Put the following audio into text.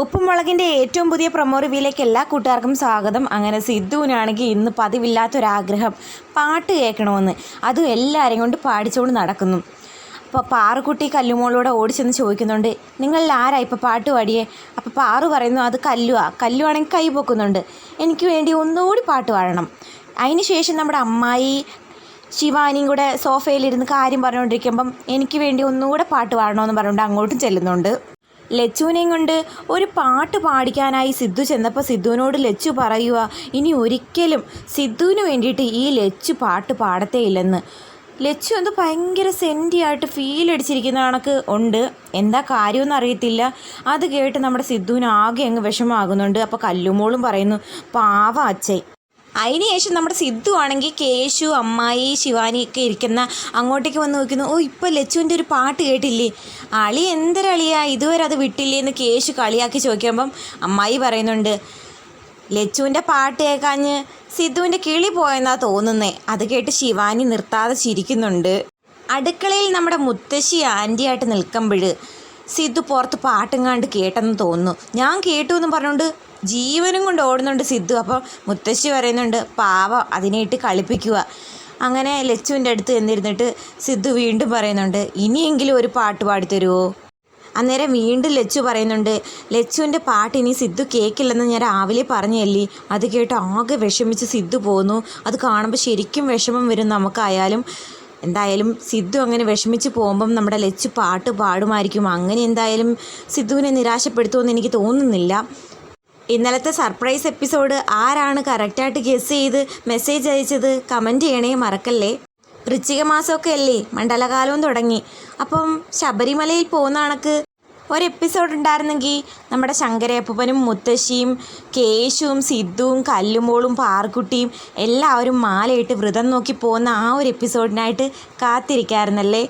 ഉപ്പുമുളകിന്റെ ഏറ്റവും പുതിയ പ്രൊമോ റിവ്യൂയിലേക്ക് എല്ലാ കൂട്ടുകാർക്കും സ്വാഗതം. അങ്ങനെ സിദ്ധുവിനാണെങ്കിൽ ഇന്ന് പതിവില്ലാത്തൊരാഗ്രഹം. പാട്ട് കേൾക്കണമെന്ന്. അതും എല്ലാവരെയും കൊണ്ട് പാടിച്ചുകൊണ്ട് നടക്കുന്നു. അപ്പോൾ പാറുക്കുട്ടി കല്ലുമോളോട് ഓടിച്ചെന്ന് ചോദിക്കുന്നുണ്ട് നിങ്ങളിൽ ആരാ ഇപ്പോൾ പാട്ട് പാടിയേ? അപ്പോൾ പാറു പറയുന്നു അത് കല്ലുവാ. കല്ലുവാണെങ്കിൽ കൈ പൊക്കുന്നുണ്ട്. എനിക്ക് വേണ്ടി ഒന്നുകൂടി പാട്ട് പാടണം. അതിന് ശേഷം നമ്മുടെ അമ്മായി ശിവാനിയും കൂടെ സോഫയിലിരുന്ന് കാര്യം പറഞ്ഞുകൊണ്ടിരിക്കുമ്പം എനിക്ക് വേണ്ടി ഒന്നുകൂടെ പാട്ട് പാടണമെന്ന് പറഞ്ഞുകൊണ്ട് അങ്ങോട്ടും ചെല്ലുന്നുണ്ട്. ലച്ചുവിനെയും കൊണ്ട് ഒരു പാട്ട് പാടിക്കാനായി സിദ്ധു ചെന്നപ്പോൾ സിദ്ധുവിനോട് ലച്ചു പറയുക ഇനി ഒരിക്കലും സിദ്ധുവിന് വേണ്ടിയിട്ട് ഈ ലച്ചു പാട്ട് പാടത്തേ ഇല്ലെന്ന്. ലച്ചു എന്തോ ഭയങ്കര സെന്റിയായിട്ട് ഫീൽ അടിച്ചിരിക്കുന്ന കണക്ക് ഉണ്ട്. എന്താ കാര്യമെന്ന് അറിയത്തില്ല. അത് കേട്ട് നമ്മുടെ സിദ്ധുവിന് ആകെ അങ്ങ് വിഷമാകുന്നുണ്ട് അപ്പോൾ കല്ലുമോളും പറയുന്നു പാവ അച്ഛൻ. അതിന് ശേഷം നമ്മുടെ സിദ്ധു ആണെങ്കിൽ കേശു അമ്മായി ശിവാനി ഒക്കെ ഇരിക്കുന്ന അങ്ങോട്ടേക്ക് വന്ന് നോക്കുന്നു. ഓ ഇപ്പോൾ ലച്ചുവിന്റെ ഒരു പാട്ട് കേട്ടില്ലേ? അളി എന്തൊരളിയാ? ഇതുവരെ അത് വിട്ടില്ലേ എന്ന് കേശു കളിയാക്കി ചോദിക്കുമ്പം അമ്മായി പറയുന്നുണ്ട് ലച്ചുവിന്റെ പാട്ട് കേൾക്കാഞ്ഞ് സിദ്ധുവിന്റെ കിളി പോയെന്നാ തോന്നുന്നേ. അത് കേട്ട് ശിവാനി നിർത്താതെ ചിരിക്കുന്നുണ്ട്. അടുക്കളയിൽ നമ്മുടെ മുത്തശ്ശി ആന്റിയായിട്ട് നിൽക്കുമ്പോൾ സിദ്ധു പുറത്ത് പാട്ടും കണ്ട് കേട്ടെന്ന് തോന്നുന്നു. ഞാൻ കേട്ടു എന്ന് പറഞ്ഞുകൊണ്ട് ജീവനും കൊണ്ട് ഓടുന്നുണ്ട് സിദ്ധു. അപ്പോൾ മുത്തശ്ശി പറയുന്നുണ്ട് പാവം അതിനായിട്ട് കളിപ്പിക്കുക. അങ്ങനെ ലച്ചുവിന്റെ അടുത്ത് എന്നിരുന്നിട്ട് സിദ്ധു വീണ്ടും പറയുന്നുണ്ട് ഇനിയെങ്കിലും ഒരു പാട്ട് പാടിത്തരുമോ അന്നേരം വീണ്ടും ലച്ചു പറയുന്നുണ്ട് ലച്ചുവിന്റെ പാട്ട് ഇനി സിദ്ധു കേൾക്കില്ലെന്ന് ഞാൻ രാവിലെ പറഞ്ഞല്ലേ അത് കേട്ട് ആകെ വിഷമിച്ച് സിദ്ധു പോന്നു. അത് കാണുമ്പോൾ ശരിക്കും വിഷമം വരും നമുക്കായാലും. എന്തായാലും സിദ്ധു അങ്ങനെ വിഷമിച്ച് പോകുമ്പം നമ്മുടെ ലച്ചു പാട്ട് പാടുമായിരിക്കും. അങ്ങനെ എന്തായാലും സിദ്ധുവിനെ നിരാശപ്പെടുത്തുമെന്ന് എനിക്ക് തോന്നുന്നില്ല. ഇന്നലത്തെ സർപ്രൈസ് എപ്പിസോഡ് ആരാണ് കറക്റ്റായിട്ട് ഗസ് ചെയ്ത് മെസ്സേജ് അയച്ചത് കമന്റ് ചെയ്യണേ മറക്കല്ലേ? വൃശ്ചിക മാസമൊക്കെ അല്ലേ? മണ്ഡലകാലവും തുടങ്ങി. അപ്പം ശബരിമലയിൽ പോകുന്ന കണക്ക് ഒരു എപ്പിസോഡ് ഉണ്ടായിരുന്നെങ്കിൽ നമ്മുടെ ശങ്കരയപ്പനും മുത്തശ്ശിയും കേശുവും സിദ്ധുവും കല്ലുമോളും പാർക്കുട്ടിയും എല്ലാവരും മാലയിട്ട് വ്രതം നോക്കി പോകുന്ന ആ ഒരു എപ്പിസോഡിനായിട്ട് കാത്തിരിക്കാമായിരുന്നല്ലേ